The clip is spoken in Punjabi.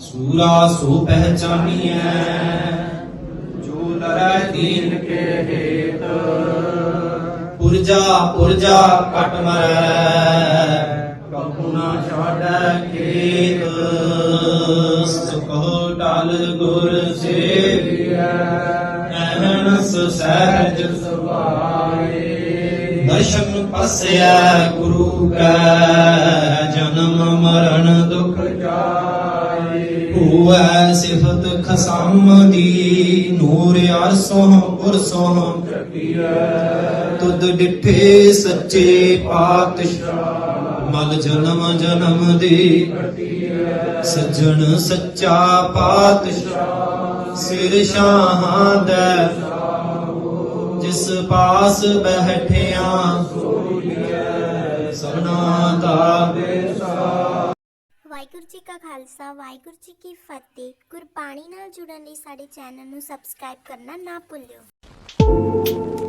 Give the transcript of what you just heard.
ਸੂਰਾ ਸੋ ਪਹਿਚਾਨੀਐ, ਜੋ ਲਰੈ ਦੀਨ ਕੇ ਹੇਤ। ਪੁਰਜਾ ਪੁਰਜਾ ਕਟ ਮਰੈ ਕਬੂ ਨਾ ਛਾੜੈ ਖੇਤ। ਸੁਖੋ ਟਲ ਗੁਰ ਸੇਵੀਐ, ਐਨਸ ਸਹਿਜ ਸੁਭਾਏ। ਦਰਸ਼ਨ ਪਸਿਆ ਗੁਰੂ ਕੈ ਜਨਮ ਮਰਨ ਦੁਖ ਜਾਏ। ਹੋਐ ਸਿਫਤ ਖਸਮ ਦੀ ਨੂਰ ਅਰਸੋਂ ਪੁਰਸੋਂ ਤੁਧ ਡਿਠੇ ਸੱਚੇ ਪਾਤਸ਼ਾਹ, ਮਲ ਜਨਮ ਜਨਮ ਦੀ ਸੱਜਣ ਸੱਚਾ ਪਾਤਸ਼ਾਹ, ਸਿਰ ਸ਼ਾਹਾਂ ਦਾ ਜਿਸ ਪਾਸ ਬੈਠਿਆ ਸਭਨਾ ਵਾਹਿਗੁਰੂ ਜੀ ਕਾ ਖਾਲਸਾ, ਵਾਹਿਗੁਰੂ ਜੀ ਕੀ ਫਤਿਹ। ਗੁਰਬਾਣੀ ਨਾਲ ਜੁੜਨ ਲਈ ਸਾਡੇ ਚੈਨਲ ਨੂੰ ਸਬਸਕ੍ਰਾਈਬ ਕਰਨਾ ਨਾ ਭੁੱਲਿਓ।